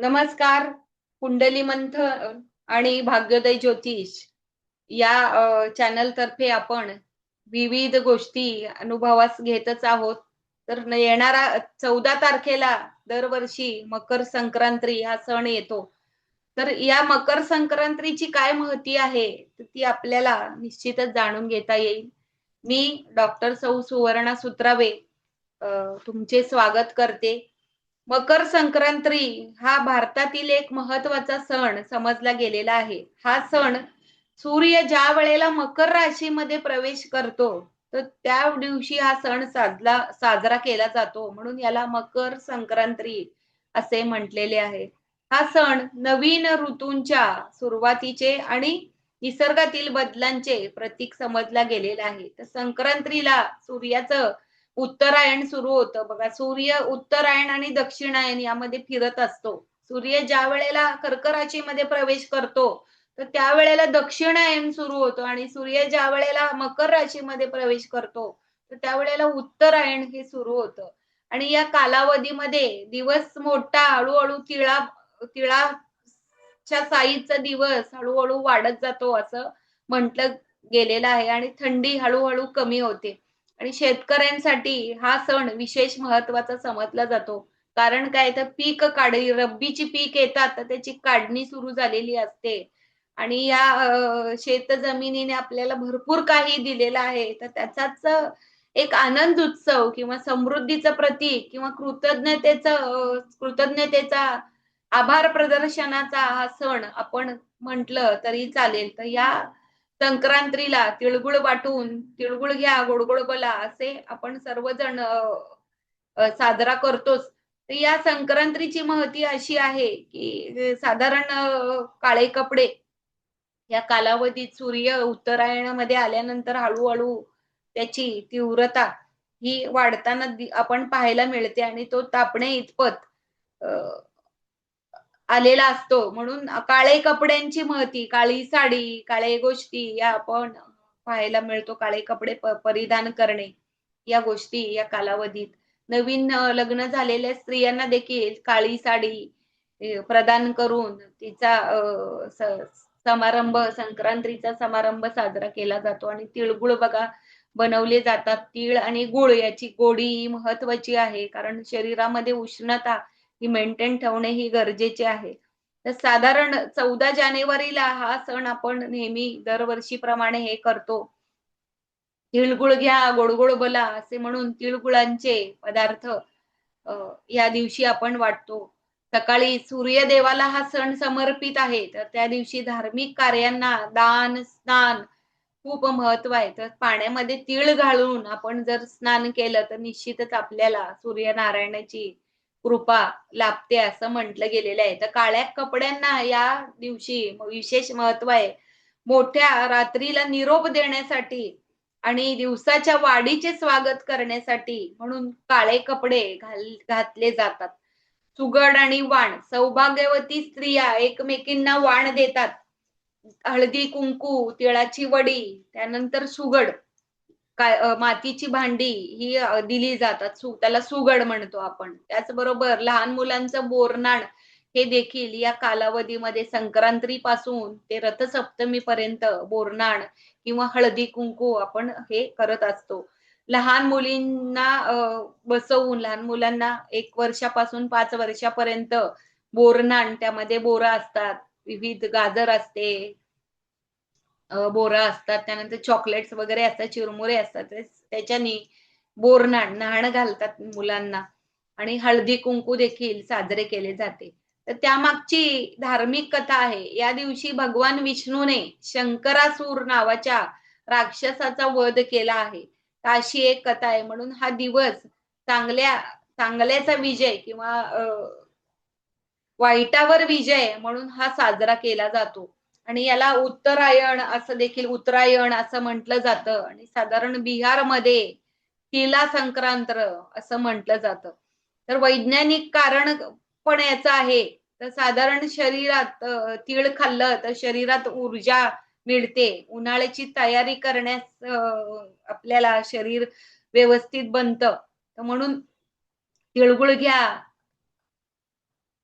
नमस्कार कुंडली मंथन आणि भाग्योदय ज्योतिष. या चॅनल तर्फे आपण विविध गोष्टी अनुभवास घेतच आहोत. तर येणारा चौदा तारखेला दरवर्षी मकर संक्रांती हा सण येतो. तर या मकर संक्रांतीची काय महती आहे ती आपल्याला निश्चितच जाणून घेता येईल. मी डॉक्टर सौ सुवर्णा सुत्रावे तुमचे स्वागत करते. मकर संक्रांती हा भारतातील एक महत्त्वाचा सण समजला गेलेला आहे. हा सण सूर्य ज्या वेळेला मकर राशीमध्ये प्रवेश करतो तर त्या दिवशी हा सण साजला साजरा केला जातो. म्हणून याला मकर संक्रांती असे म्हटलेले आहे. हा सण नवीन ऋतूंच्या सुरुवातीचे आणि निसर्गातील बदलांचे प्रतीक समजला गेलेला आहे. तर संक्रांतीला सूर्याचं उत्तरायण सुरू होतं. बघा सूर्य उत्तरायण आणि दक्षिणायन यामध्ये फिरत असतो. सूर्य ज्या वेळेला कर्कराची मध्ये प्रवेश करतो तर त्यावेळेला दक्षिणायन सुरू होतो आणि सूर्य ज्या वेळेला मकर राशीमध्ये प्रवेश करतो तर त्यावेळेला उत्तरायण हे सुरू होतं. आणि या कालावधीमध्ये दिवस मोठा हळूहळू तिळा तिळाच्या साईचा दिवस हळूहळू वाढत जातो असं म्हटलं गेलेलं आहे आणि थंडी हळूहळू कमी होते. आणि शेतकऱ्यांसाठी हा सण विशेष महत्त्वाचा समजला जातो. कारण काय तर पीक काढी रब्बीची पीक येतात तर त्याची काढणी सुरू झालेली असते. आणि या शेत जमिनीने आपल्याला भरपूर काही दिलेलं आहे. तर त्याचाच एक आनंद उत्सव किंवा समृद्धीचं प्रतीक किंवा कृतज्ञतेचा कृतज्ञतेचा आभार प्रदर्शनाचा हा सण आपण म्हंटल तरी चालेल. तर या संक्रांतीला तिळगुळ वाटून तिळगुळ घ्या गोडगोड बोला असे आपण सर्वजण साजरा करतोच. तर या संक्रांतीची महती अशी आहे की साधारण काळे कपडे या कालावधीत सूर्य उत्तरायणामध्ये आल्यानंतर हळूहळू त्याची तीव्रता ही वाढताना आपण पाहायला मिळते आणि तो तापणे इतपत आलेला असतो. म्हणून काळे कपड्यांची महती काळी साडी काळे गोष्टी या आपण पाहायला मिळतो. काळे कपडे परिधान करणे या गोष्टी या कालावधीत. नवीन लग्न झालेल्या स्त्रियांना देखील काळी साडी प्रदान करून तिचा समारंभ संक्रांतीचा समारंभ साजरा केला जातो. आणि तिळगुळ बघा बनवले जातात. तीळ आणि गुळ याची गोडी महत्वाची आहे. कारण शरीरामध्ये उष्णता ही मेंटेन ठेवणे ही गरजेचे आहे. तर साधारण चौदा जानेवारीला हा सण आपण नेहमी दरवर्षीप्रमाणे हे करतो. तिळगुळ घ्या गोडगोड बोला असे म्हणून तिळगुळांचे पदार्थ या दिवशी आपण वाटतो. सकाळी सूर्यदेवाला हा सण समर्पित आहे. तर त्या दिवशी धार्मिक कार्यांना दान स्नान खूप महत्त्व आहे. तर पाण्यामध्ये तीळ घालून आपण जर स्नान केलं तर निश्चितच आपल्याला सूर्यनारायणाची कृपा लाभते असं म्हटलं गेलेलं आहे. तर काळ्या कपड्यांना या दिवशी विशेष महत्त्व आहे. मोठ्या रात्रीला निरोप देण्यासाठी आणि दिवसाच्या वाढीचे स्वागत करण्यासाठी म्हणून काळे कपडे घाल घातले जातात. सुगड आणि वाण सौभाग्यवती स्त्रिया एकमेकींना वाण देतात. हळदी कुंकू तिळाची वडी त्यानंतर सुगड. काय मातीची भांडी ही दिली जातात. सु त्याला सुगड म्हणतो आपण. त्याचबरोबर लहान मुलांचं बोरनाण हे देखील या कालावधीमध्ये संक्रांती पासून ते रथसप्तमी पर्यंत बोरनाण किंवा हळदी कुंकू आपण हे करत असतो. लहान मुलींना बसवून लहान मुलांना एक वर्षापासून पाच वर्षापर्यंत बोरनाण त्यामध्ये बोरं असतात. विविध गाजर असते बोरा असतात त्यानंतर चॉकलेट्स वगैरे असतात चिरमुरे असतात त्याच्यानी बोरनाण नाण घालतात मुलांना. आणि हळदी कुंकू देखील साजरे केले जाते. तर त्यामागची धार्मिक कथा आहे या दिवशी भगवान विष्णूने शंकरासूर नावाच्या राक्षसाचा वध केला आहे. अशी एक कथा आहे म्हणून हा दिवस चांगल्या चांगल्याचा विजय किंवा वाईटावर विजय म्हणून हा साजरा केला जातो. आणि याला उत्तरायण असं देखील उत्तरायण असं म्हटलं जातं. आणि साधारण बिहारमध्ये तिला संक्रांत असं म्हटलं जातं. तर वैज्ञानिक कारण पण याचं आहे. तर साधारण शरीरात तीळ खाल्लं तर शरीरात ऊर्जा मिळते. उन्हाळ्याची तयारी करण्यास आपल्याला शरीर व्यवस्थित बनतं. तर म्हणून तिळगुळ घ्या.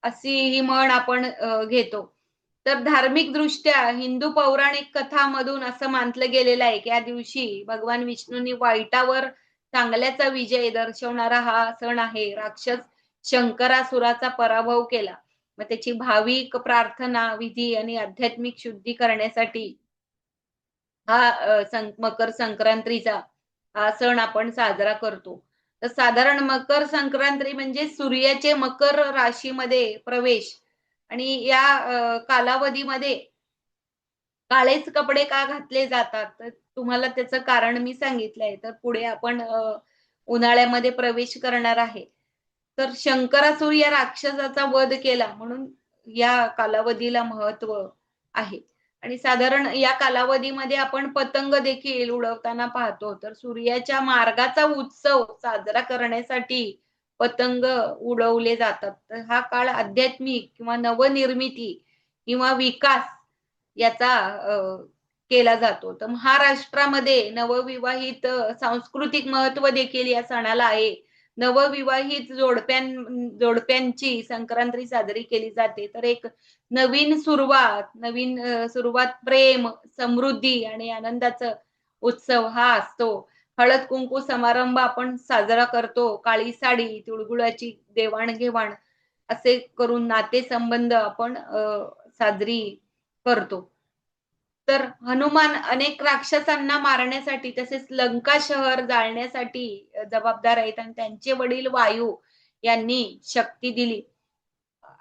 अशी ही म्हण आपण घेतो. तर धार्मिक दृष्ट्या हिंदू पौराणिक कथामधून असं मानलं गेलेलं आहे की या दिवशी भगवान विष्णूंनी वाईटावर चांगल्याचा विजय दर्शवणारा हा सण आहे. राक्षस शंकरासुराचा पराभव केला. मग त्याची भाविक प्रार्थना विधी आणि आध्यात्मिक शुद्धी करण्यासाठी हा सं मकर संक्रांतीचा हा सण आपण साजरा करतो. तर साधारण मकर संक्रांती म्हणजे सूर्याचे मकर राशीमध्ये प्रवेश आणि या कालावधीमध्ये काळेच कपडे का घातले जातात? तर तुम्हाला त्याचं कारण मी सांगितलंय. तर पुढे आपण उन्हाळ्यामध्ये प्रवेश करणार आहे. तर शंकरासुर या राक्षसाचा वध केला म्हणून या कालावधीला महत्त्व आहे. आणि साधारण या कालावधीमध्ये आपण पतंग देखील उडवताना पाहतो. तर सूर्याच्या मार्गाचा उत्सव साजरा करण्यासाठी पतंग उडवले जातात. तर हा काळ आध्यात्मिक किंवा नवनिर्मिती किंवा विकास याचा केला जातो. तर महाराष्ट्रामध्ये नवविवाहित सांस्कृतिक महत्त्व देखील या सणाला आहे. नवविवाहित जोडप्यां जोडप्यांची संक्रांती साजरी केली जाते. तर एक नवीन सुरुवात नवीन सुरुवात प्रेम समृद्धी आणि आनंदाचा उत्सव हा असतो. हळद कुंकू समारंभ आपण साजरा करतो. काळी साडी तिळगुळाची देवाणघेवाण असे करून नाते संबंध आपण साजरी करतो. तर हनुमान अनेक राक्षसांना मारण्यासाठी तसेच लंका शहर जाळण्यासाठी जबाबदार आहेत आणि त्यांचे वडील वायू यांनी शक्ती दिली.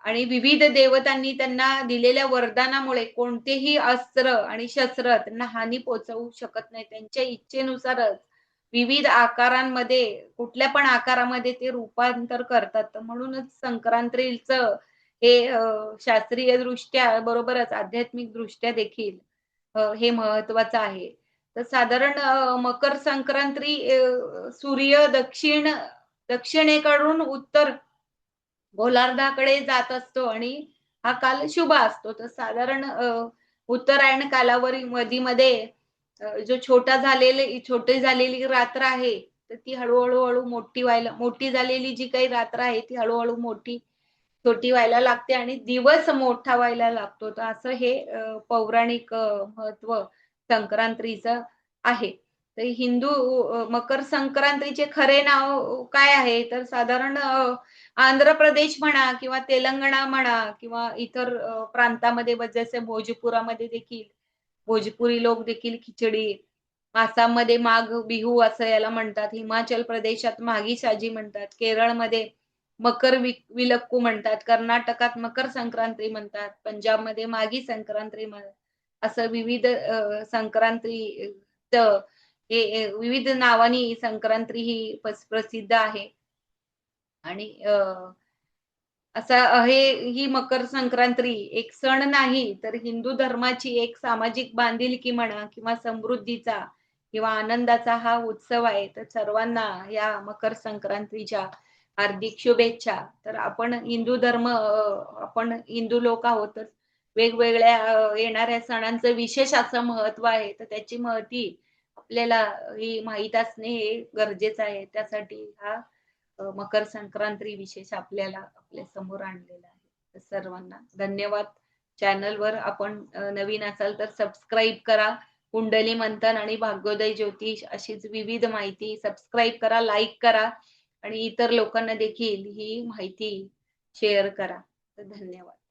आणि विविध देवतांनी त्यांना दिलेल्या वरदानामुळे कोणतेही अस्त्र आणि शस्त्र त्यांना हानी पोहोचवू शकत नाही. त्यांच्या इच्छेनुसारच विविध आकारांमध्ये कुठल्या पण आकारामध्ये ते रूपांतर करतात म्हणूनच संक्रांतीचं हे शास्त्रीय दृष्ट्या बरोबरच आध्यात्मिक दृष्ट्या देखील हे महत्वाचं आहे. तर साधारण मकर संक्रांती सूर्य दक्षिण दक्षिणेकडून उत्तर गोलार्धाकडे जात असतो आणि हा काल शुभ असतो. तर साधारण उत्तरायण कालावधी मधीमध्ये जो छोटा झालेले छोटी झालेली रात्र आहे, तर ती हळूहळू हळू मोठी व्हायला मोठी झालेली जी काही रात्र आहे, ती हळूहळू मोठी छोटी व्हायला लागते आणि दिवस मोठा व्हायला लागतो. तर असं हे पौराणिक महत्त्व संक्रांतीचं आहे. तर हिंदू मकर संक्रांतीचे खरे नाव काय आहे? तर साधारण आंध्र प्रदेश म्हणा किंवा तेलंगणा म्हणा किंवा इतर प्रांतामध्ये जसे भोजपुरामध्ये देखील भोजपुरी लोक देखील खिचडी, आसाममध्ये माघ बिहू असं याला म्हणतात. हिमाचल प्रदेशात माघी साजी म्हणतात. केरळमध्ये मकर वि विलक्कू म्हणतात. कर्नाटकात मकर संक्रांती म्हणतात. पंजाबमध्ये माघी संक्रांती असं विविध संक्रांती हे विविध नावानी संक्रांती ही प्रसिद्ध आहे. आणि असा हे ही मकर संक्रांती एक सण नाही, तर हिंदू धर्माची एक सामाजिक बांधिलकी म्हणा किंवा समृद्धीचा किंवा आनंदाचा हा उत्सव आहे. तर सर्वांना या मकर संक्रांतीच्या हार्दिक शुभेच्छा. तर आपण हिंदू धर्म आपण हिंदू लोक आहोत, तर वेगवेगळ्या येणाऱ्या सणांचं विशेष असं महत्त्व आहे. तर त्याची महती आपल्याला ही माहीत असणे हे गरजेचं आहे. त्यासाठी हा मकर संक्रांती विशेष आपल्याला आपल्यासमोर आणलेला आहे. सर्वांना धन्यवाद. चॅनलवर आपण नवीन असाल तर सबस्क्राईब करा. कुंडली मंथन आणि भाग्योदय ज्योतिष अशीच विविध माहिती सबस्क्राईब करा, लाईक करा आणि इतर लोकांना देखील ही माहिती शेअर करा. तर धन्यवाद.